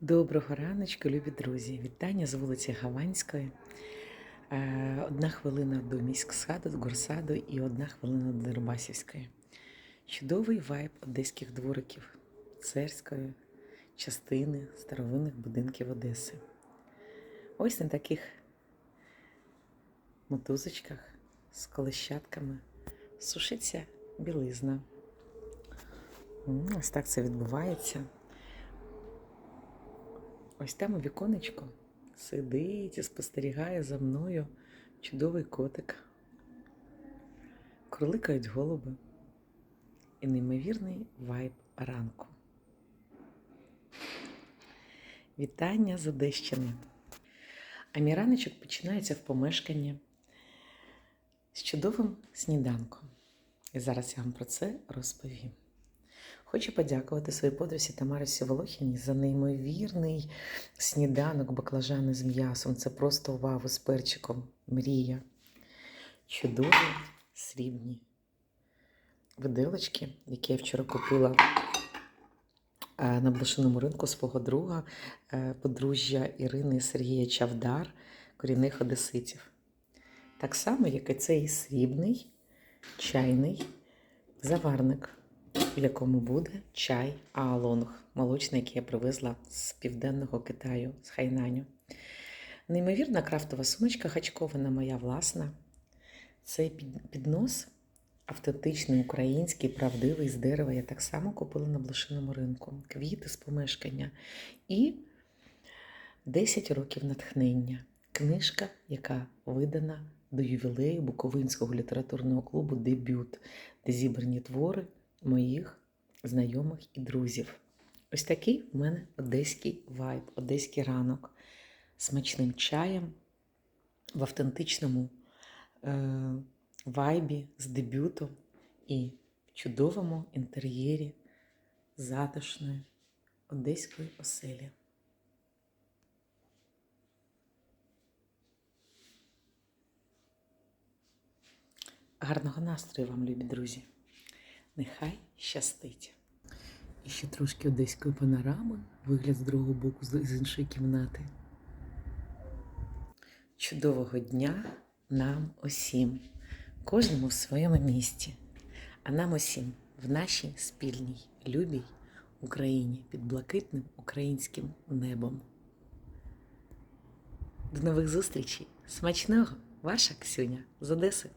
Доброго раночку, любі друзі! Вітання з вулиці Гаванської. Е, Одна хвилина до міськсаду, до горсаду і одна хвилина до Дербасівської. Чудовий вайб одеських двориків, царської частини старовинних будинків Одеси. Ось на таких мотузочках з колищатками сушиться білизна. Ось так це відбувається. Ось там у віконечко сидить і спостерігає за мною чудовий котик. Курликають голуби і неймовірний вайб ранку. Вітання з Одещини. А мій раночок починається в помешканні з чудовим сніданком. І зараз я вам про це розповім. Хочу подякувати своїй подрузі Тамарисі Волохіній за неймовірний сніданок баклажани з м'ясом. Це просто вау з перчиком. Мрія. Чудові срібні виделочки, які я вчора купила е, на блошиному ринку свого друга, е, подружжя Ірини і Сергія Чавдар, корінних одеситів. Так само, як і цей срібний чайний заварник в якому буде чай аалонг, молочний, який я привезла з південного Китаю, з Хайнаню. Неймовірна крафтова сумочка хачкована моя власна. Цей піднос автентичний, український, правдивий з дерева. Я так само купила на блошиному ринку. Квіти з помешкання. І 10 років натхнення. Книжка, яка видана до ювілею Буковинського літературного клубу Дебют, де зібрані твори моїх знайомих і друзів. Ось такий в мене одеський вайб, одеський ранок смачним чаєм в автентичному е, вайбі з дебютом і в чудовому інтер'єрі затишної одеської оселі. Гарного настрою вам, любі друзі! Нехай щастить. І ще трошки одеської панорами, вигляд з другого боку з іншої кімнати. Чудового дня нам усім, кожному в своєму місті, а нам усім в нашій спільній, любій Україні під блакитним українським небом. До нових зустрічей! Смачного! Ваша Ксюня з Одеси!